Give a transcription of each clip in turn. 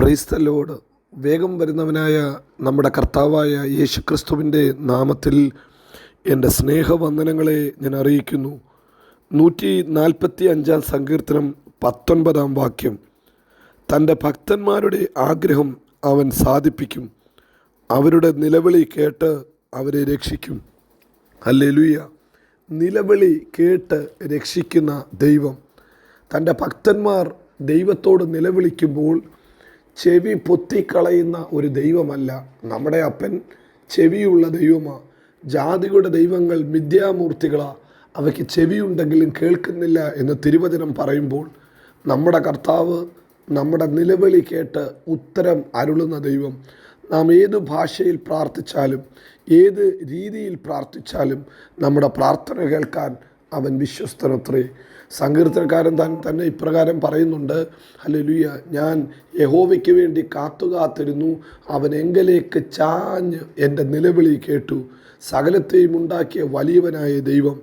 Praise the Lord വേഗം വരുന്നവനായ നമ്മുടെ കർത്താവായ യേശു ക്രിസ്തുവിന്റെ നാമത്തിൽ എന്റെ സ്നേഹവന്ദനങ്ങളെ ഞാൻ അറിയിക്കുന്നു. നൂറ്റി നാൽപ്പത്തി അഞ്ചാം സങ്കീർത്തനം പത്തൊൻപതാം വാക്യം. തന്റെ ഭക്തന്മാരുടെ ആഗ്രഹം അവൻ സാധിപ്പിക്കും. അവരുടെ നിലവിളി കേട്ട് അവരെ രക്ഷിക്കും. ഹല്ലേലൂയ. നിലവിളി കേട്ട് രക്ഷിക്കുന്ന ദൈവം. തന്റെ ഭക്തന്മാർ ദൈവത്തോട് നിലവിളിക്കുമ്പോൾ ചെവി പൊത്തിക്കളയുന്ന ഒരു ദൈവമല്ല നമ്മുടെ അപ്പൻ. ചെവിയുള്ള ദൈവമാണ് ജാതിയുടെ ദൈവങ്ങൾ മിഥ്യാമൂർത്തികളാ. അവയ്ക്ക് ചെവിയുണ്ടെങ്കിലും കേൾക്കുന്നില്ല എന്ന് തിരുവചനം പറയുമ്പോൾ നമ്മുടെ കർത്താവ് നമ്മുടെ നിലവിളി കേട്ട് ഉത്തരം അരുളുന്ന ദൈവം. നാം ഏത് ഭാഷയിൽ പ്രാർത്ഥിച്ചാലും ഏത് രീതിയിൽ പ്രാർത്ഥിച്ചാലും നമ്മുടെ പ്രാർത്ഥന കേൾക്കാൻ അവൻ വിശ്വസ്തനത്രേ. സങ്കീർത്തനക്കാരൻ താൻ തന്നെ ഇപ്രകാരം പറയുന്നുണ്ട് ഹലലുയ ഞാൻ യഹോവയ്ക്ക് വേണ്ടി കാത്തു കാത്തിരുന്നു അവൻ എങ്കലേക്ക് ചാഞ്ഞ് എന്റെ നിലവിളി കേട്ടു. സകലത്തെയും ഉണ്ടാക്കിയ വലിയവനായ ദൈവം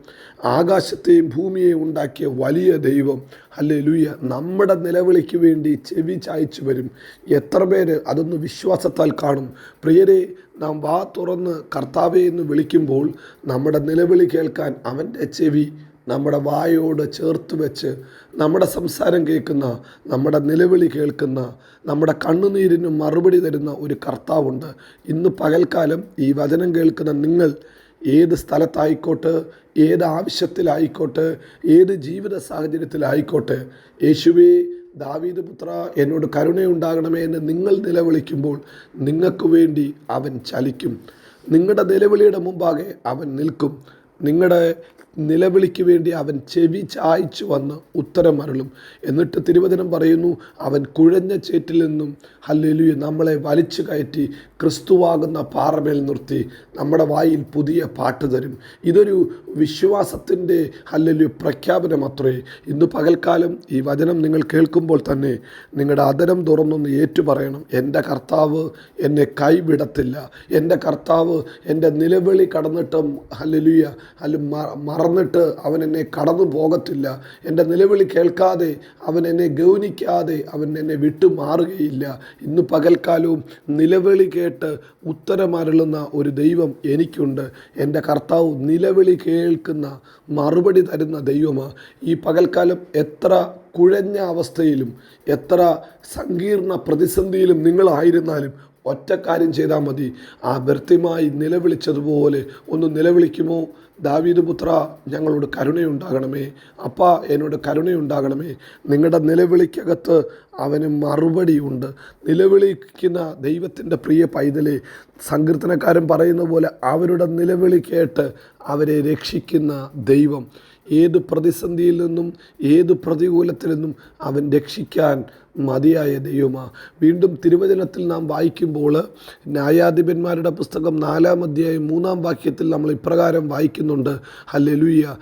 ആകാശത്തെയും ഭൂമിയെയും ഉണ്ടാക്കിയ വലിയ ദൈവം. അല്ലേ ലുയ്യ നമ്മുടെ നിലവിളിക്ക് വേണ്ടി ചെവി ചായച്ചു വരും. എത്ര പേര് അതൊന്ന് വിശ്വാസത്താൽ കാണും. പ്രിയരെ നാം വാ തുറന്ന് കർത്താവെ എന്ന് വിളിക്കുമ്പോൾ നമ്മുടെ നിലവിളി കേൾക്കാൻ അവന്റെ ചെവി നമ്മുടെ വായോട് ചേർത്ത് വെച്ച് നമ്മുടെ സംസാരം കേൾക്കുന്ന നമ്മുടെ നിലവിളി കേൾക്കുന്ന നമ്മുടെ കണ്ണുനീരിന് മറുപടി തരുന്ന ഒരു കർത്താവുണ്ട്. ഇന്ന് പകൽക്കാലം ഈ വചനം കേൾക്കുന്ന നിങ്ങൾ ഏത് സ്ഥലത്തായിക്കോട്ടെ ഏത് ആവശ്യത്തിലായിക്കോട്ടെ ഏത് ജീവിത സാഹചര്യത്തിലായിക്കോട്ടെ യേശുവേ ദാവീദ് പുത്ര എന്നോട് കരുണയുണ്ടാകണമേ എന്ന് നിങ്ങൾ നിലവിളിക്കുമ്പോൾ നിങ്ങൾക്ക് വേണ്ടി അവൻ ചലിക്കും. നിങ്ങളുടെ നിലവിളിയുടെ മുമ്പാകെ അവൻ നിൽക്കും. നിങ്ങളുടെ നിലവിളിക്ക് വേണ്ടി അവൻ ചെവി ചായ്ച്ചു വന്ന് ഉത്തരം അരുളും എന്നിട്ട് തിരുവചനം പറയുന്നു അവൻ കുഴഞ്ഞ ചേറ്റിൽ നിന്നും ഹല്ലേലൂയ നമ്മളെ വലിച്ചു കയറ്റി ക്രിസ്തുവാകുന്ന പാറമേൽ നിർത്തി നമ്മുടെ വായിൽ പുതിയ പാട്ട് തരും. ഇതൊരു വിശ്വാസത്തിന്റെ ഹല്ലേലൂയ പ്രഖ്യാപനം അത്രേ. ഇന്ന് പകൽക്കാലം ഈ വചനം നിങ്ങൾ കേൾക്കുമ്പോൾ തന്നെ നിങ്ങളുടെ അതരം തുറന്നൊന്ന് ഏറ്റുപറയണം. എന്റെ കർത്താവ് എന്നെ കൈവിടത്തില്ല. എന്റെ കർത്താവ് എന്റെ നിലവിളി കടന്നിട്ടും ഹല്ലേലൂയ അല്ല മറന്നിട്ട് അവൻ എന്നെ കടന്നു പോകത്തില്ല. എന്റെ നിലവിളി കേൾക്കാതെ അവൻ എന്നെ ഗൗനിക്കാതെ അവൻ എന്നെ വിട്ടു മാറുകയില്ല ഇന്ന് പകൽക്കാലവും നിലവിളി കേട്ട് ഉത്തരമരളുന്ന ഒരു ദൈവം എനിക്കുണ്ട്. എന്റെ കർത്താവ് നിലവിളി കേൾക്കുന്ന മറുപടി തരുന്ന ദൈവമാണ് ഈ പകൽക്കാലം എത്ര കുഴഞ്ഞ അവസ്ഥയിലും എത്ര സങ്കീർണ പ്രതിസന്ധിയിലും നിങ്ങളായിരുന്നാലും ഒറ്റക്കാര്യം ചെയ്താൽ മതി. ആ വ്യർത്ഥമായി നിലവിളിച്ചതുപോലെ ഒന്ന് നിലവിളിക്കുമോ? ദാവീദ് പുത്ര ഞങ്ങളോട് കരുണയുണ്ടാകണമേ. അപ്പ എന്നോട് കരുണയുണ്ടാകണമേ. നിങ്ങളുടെ നിലവിളിക്കകത്ത് അവന് മറുപടിയുണ്ട്. നിലവിളിക്കുന്ന ദൈവത്തിന്റെ പ്രിയ പൈതലെ സങ്കീർത്തനക്കാരൻ പറയുന്ന പോലെ അവരുടെ നിലവിളി കേട്ട് അവരെ രക്ഷിക്കുന്ന ദൈവം. ഏത് പ്രതിസന്ധിയിൽ നിന്നും ഏത് പ്രതികൂലത്തിൽ നിന്നും അവൻ രക്ഷിക്കാൻ മതിയായ ദൈവമാ. വീണ്ടും തിരുവചനത്തിൽ നാം വായിക്കുമ്പോൾ ന്യായാധിപന്മാരുടെ പുസ്തകം നാലാം അധ്യായം മൂന്നാം വാക്യത്തിൽ നമ്മൾ ഇപ്രകാരം വായിക്കുന്നുണ്ട്. ഹല്ലെലുയ്യ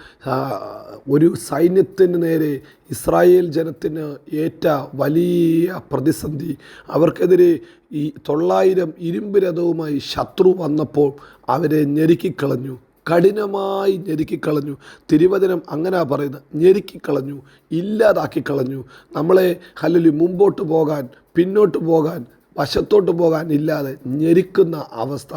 ഒരു സൈന്യത്തിന് നേരെ ഇസ്രായേൽ ജനത്തിന് ഏറ്റ വലിയ പ്രതിസന്ധി. അവർക്കെതിരെ ഈ തൊള്ളായിരം ഇരുമ്പ് രഥവുമായി ശത്രു വന്നപ്പോൾ അവരെ ഞെരുക്കിക്കളഞ്ഞു. കഠിനമായി ഞെരുക്കിക്കളഞ്ഞു. തിരുവചനം അങ്ങനെ പറയുന്നത് ഞെരുക്കിക്കളഞ്ഞു ഇല്ലാതാക്കിക്കളഞ്ഞു. നമ്മളെ ഹല്ലലി മുമ്പോട്ട് പോകാൻ പിന്നോട്ട് പോകാൻ വശത്തോട്ട് പോകാൻ ഇല്ലാതെ ഞെരുക്കുന്ന അവസ്ഥ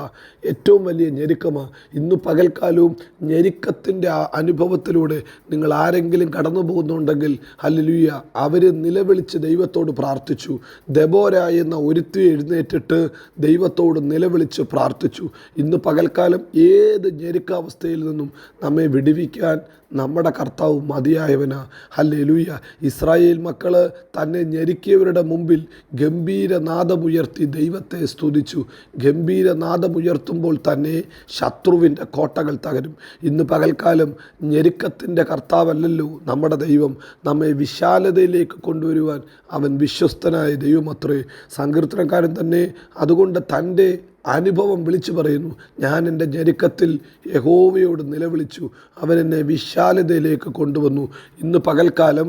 ഏറ്റവും വലിയ ഞെരുക്കമാണ് ഇന്ന് പകൽക്കാലവും ഞെരുക്കത്തിന്റെ അനുഭവത്തിലൂടെ നിങ്ങൾ ആരെങ്കിലും കടന്നു പോകുന്നുണ്ടെങ്കിൽ ഹല്ലുയ്യ അവർ നിലവിളിച്ച് ദൈവത്തോട് പ്രാർത്ഥിച്ചു. ദബോര എന്ന ഒരുത്തി എഴുന്നേറ്റിട്ട് ദൈവത്തോട് നിലവിളിച്ച് പ്രാർത്ഥിച്ചു. ഇന്ന് പകൽക്കാലം ഏത് ഞെരുക്കാവസ്ഥയിൽ നിന്നും നമ്മെ വിടുവിക്കാൻ നമ്മുടെ കർത്താവ് മതിയായവനാ. ഹല്ലേലൂയ. ഇസ്രായേൽ മക്കൾ തന്നെ ഞെരുക്കിയവരുടെ മുമ്പിൽ ഗംഭീരനാദമുയർത്തി ദൈവത്തെ സ്തുതിച്ചു. ഗംഭീരനാദമുയർത്തുമ്പോൾ തന്നെ ശത്രുവിന്റെ കോട്ടകൾ തകരും. ഇന്ന് പകൽക്കാലം ഞെരുക്കത്തിന്റെ കർത്താവല്ലല്ലോ നമ്മുടെ ദൈവം നമ്മെ വിശാലതയിലേക്ക് കൊണ്ടുവരുവാൻ അവൻ വിശ്വസ്തനായ ദൈവമത്രേ. സങ്കീർത്തനക്കാരൻ തന്നെ അതുകൊണ്ട് തന്റെ അനുഭവം വിളിച്ചു പറയുന്നു. ഞാൻ എന്റെ ഞെരുക്കത്തിൽ യഹോവയോട് നിലവിളിച്ചു. അവൻ എന്നെ വിശാലതയിലേക്ക് കൊണ്ടുവന്നു. ഇന്ന് പകൽക്കാലം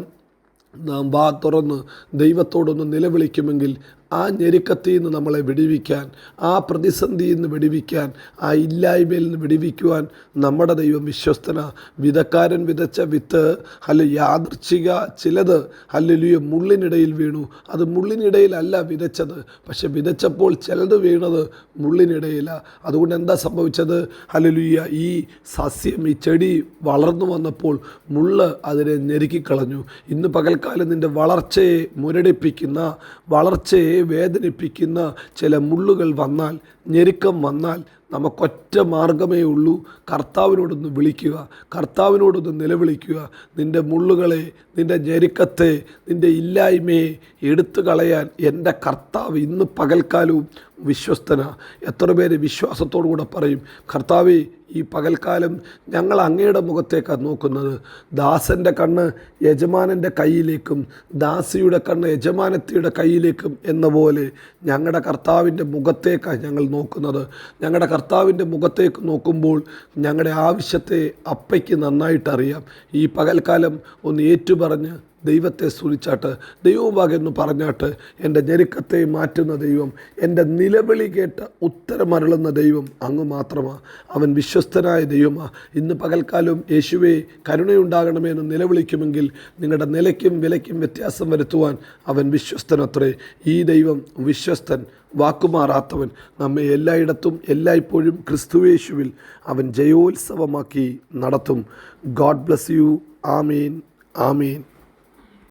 നാം വാ തുറന്ന് ദൈവത്തോടൊന്ന് നിലവിളിക്കുമെങ്കിൽ ആ ഞെരുക്കത്തിൽ നിന്ന് നമ്മളെ വിടുവിക്കാൻ ആ പ്രതിസന്ധിയിൽ നിന്ന് വിടിവിക്കാൻ ആ ഇല്ലായ്മയിൽ നിന്ന് വിടുവിക്കുവാൻ നമ്മുടെ ദൈവം വിശ്വസ്തന. വിതക്കാരൻ വിതച്ച വിത്ത് അല്ല യാദൃച്ഛിക ചിലത് ഹല്ലേലൂയ മുള്ളിനിടയിൽ വീണു. അത് മുള്ളിനിടയിലല്ല വിതച്ചത്. പക്ഷെ വിതച്ചപ്പോൾ ചിലത് വീണത് മുള്ളിനിടയിലാണ് അതുകൊണ്ട് എന്താ സംഭവിച്ചത്? ഹല്ലേലൂയ ഈ സസ്യം ഈ ചെടി വളർന്നു വന്നപ്പോൾ മുള്ള് അതിനെ ഞെരുക്കിക്കളഞ്ഞു. ഇന്ന് പകൽക്കാലം നിന്റെ വളർച്ചയെ മുരടിപ്പിക്കുന്ന വളർച്ചയെ വേദനിപ്പിക്കുന്ന ചില മുള്ളുകൾ വന്നാൽ ഞെരുക്കം വന്നാൽ നമുക്കൊറ്റ മാർഗമേ ഉള്ളൂ. കർത്താവിനോടൊന്ന് വിളിക്കുക കർത്താവിനോടൊന്ന് നിലവിളിക്കുക. നിന്റെ മുള്ളുകളെ നിന്റെ ഞെരുക്കത്തെ നിന്റെ ഇല്ലായ്മയെ എടുത്തു കളയാൻ എന്റെ കർത്താവ് ഇന്ന് പകൽക്കാലവും വിശ്വസ്തന. എത്ര പേര് വിശ്വാസത്തോടു കൂടെ പറയും കർത്താവേ ഈ പകൽക്കാലം ഞങ്ങൾ അങ്ങയുടെ മുഖത്തേക്കാണ് നോക്കുന്നത്. ദാസന്റെ കണ്ണ് യജമാനന്റെ കയ്യിലേക്കും ദാസിയുടെ കണ്ണ് യജമാനത്തിയുടെ കയ്യിലേക്കും എന്ന പോലെ ഞങ്ങളുടെ കർത്താവിന്റെ മുഖത്തേക്കാണ് ഞങ്ങൾ നോക്കുന്നത്. ഞങ്ങളുടെ കർത്താവിന്റെ മുഖത്തേക്ക് നോക്കുമ്പോൾ ഞങ്ങളുടെ ആവശ്യത്തെ അപ്പയ്ക്ക് നന്നായിട്ടറിയാം. ഈ പകൽക്കാലം ഒന്ന് ഏറ്റുപറഞ്ഞ് ദൈവത്തെ സ്തുതിച്ചാട്ട് ദൈവമാകെന്ന് പറഞ്ഞാട്ട് എന്റെ ഞെരുക്കത്തെ മാറ്റുന്ന ദൈവം എന്റെ നിലവിളി കേട്ട ഉത്തരമരളുന്ന ദൈവം അങ്ങ് മാത്രമാണ് അവൻ വിശ്വസ്തനായ ദൈവമാണ് ഇന്ന് പകൽക്കാലം യേശുവെ കരുണയുണ്ടാകണമേ എന്ന് നിലവിളിക്കുമെങ്കിൽ നിങ്ങളുടെ നിലയ്ക്കും വിലയ്ക്കും വ്യത്യാസം വരുത്തുവാൻ അവൻ വിശ്വസ്തനത്രേ. ഈ ദൈവം വിശ്വസ്തൻ വാക്കുമാറാത്തവൻ നമ്മെ എല്ലായിടത്തും എല്ലായ്പ്പോഴും ക്രിസ്തുവേശുവിൽ അവൻ ജയോത്സവമാക്കി നടത്തും. God bless you. Amin. Amin.